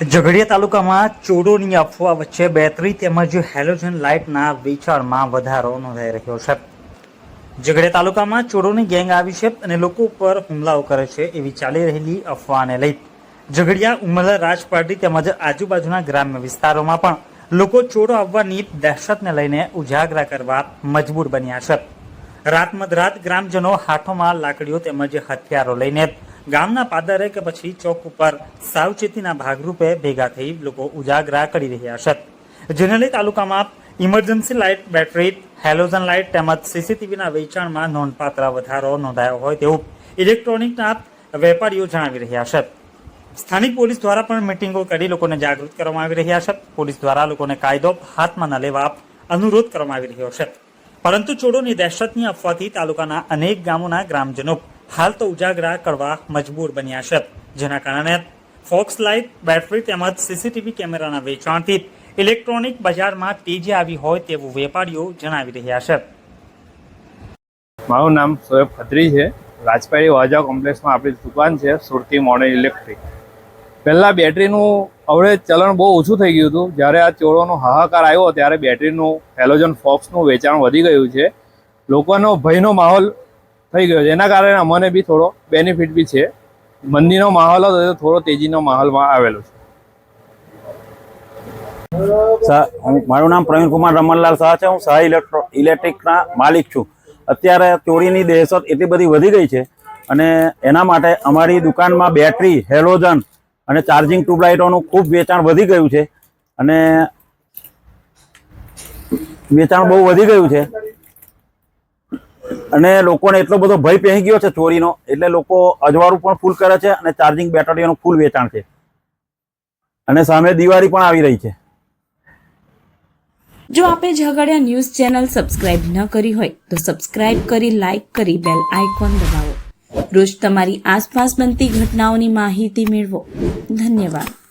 ઝઘડિયા તાલુકામાં ચોરોની અફવા વચ્ચે બેટરી તેમજ હેલોજન લાઇટના વેચાણમાં વધારો નોંધાઈ રહ્યો છે. ઝઘડિયા તાલુકામાં ચોરોની ગેંગ આવી છે અને લોકો ઉપર હુમલાઓ કરે છે એવી ચાલી રહેલી અફવાને લઈ. ઝઘડિયા ઉમરલા રાજપાટી તેમજ આજુબાજુના ગ્રામ્ય વિસ્તારોમાં પણ લોકો ચોરો આવવાની દહેશતને લઈને ઉજાગરા કરવા મજબૂર બન્યા છે. રાત મધરાત ગ્રામજનો હાથોમાં લાકડીઓ તેમજ હથિયારો લઈને ગામના પાદરે કે પછી ચોક ઉપર સાવચેતીના ભાગરૂપે ભેગા થઈ લોકો ઉજાગરા કરી રહ્યા છે. જેને તાલુકામાં emergency light, battery, halogen light તેમજ સીસીટીવીના વેચાણમાં નોંધપાત્ર વધારો નોંધાયો હોય તેવું ઇલેક્ટ્રોનિકના વેપારીઓ જણાવી રહ્યા છે. સ્થાનિક પોલીસ દ્વારા પણ મિટિંગો કરી લોકોને જાગૃત કરવામાં આવી રહ્યા છે. પોલીસ દ્વારા લોકોને કાયદો હાથમાં ન લેવા અનુરોધ કરવામાં આવી રહ્યો છે. પરંતુ ચોરોની દહેશતની અફવાથી તાલુકાના અનેક ગામોના ગ્રામજનો હાલ તો ઉજાગરા કરવા મજબૂર બન્યા છે. જેના કારણે ફોક્સ લાઇટ બેટરી તેમજ સીસીટીવી કેમેરાના વેચાણથી ઇલેક્ટ્રોનિક બજારમાં તેજી આવી હોય તેવું વેપારીઓ જણાવી રહ્યા છે. મારું નામ સોએબ ખત્રી છે. રાજપાડી વાજા કોમ્પ્લેક્સમાં આપણી દુકાન છે, સુરતી મોડર્ન ઇલેક્ટ્રિક. પહેલાં બેટરીનું હવે ચલણ બહુ ઓછું થઈ ગયું હતું. જ્યારે આ ચોરોનો હાહાકાર આવ્યો, ત્યારે બેટરીનું હેલોજન ફોક્સનું વેચાણ વધી ગયું છે. લોકોનો ભયનો માહોલ થઈ ગયો છે. એના કારણે અમને બી થોડો બેનિફિટ બી છે. મંદીનો માહોલ હતો થોડો તેજીનો માહોલમાં આવેલો છે. મારું નામ પ્રવીણ કુમાર રમણલાલ શાહ છે. હું શાહ ઇલેક્ટ્રો ઇલેક્ટ્રિકના માલિક છું. અત્યારે ચોરીની દહેશત એટલી બધી વધી ગઈ છે અને એના માટે અમારી દુકાનમાં બેટરી હેલોજન અને ચાર્જિંગ ટ્યુબલાઇટોનું ખૂબ વેચાણ વધી ગયું છે. અને વેચાણ બહુ વધી ગયું છે. અને લોકોને એટલો બધો ભય પહેરી ગયો છે ચોરીનો, એટલે લોકો અજવાળું પણ ફૂલ કરે છે અને ચાર્જિંગ બેટરીઓનું ફૂલ વેચાણ છે. અને સામે દિવાળી પણ આવી રહી છે. જો આપે ઝઘડિયા ન્યૂઝ ચેનલ સબસ્ક્રાઇબ ન કરી હોય, તો સબસ્ક્રાઇબ કરી, લાઇક કરી, બેલ આઇકોન દબાવો. રોજ તમારી આસપાસ બનતી ઘટનાઓની માહિતી મેળવો. ધન્યવાદ.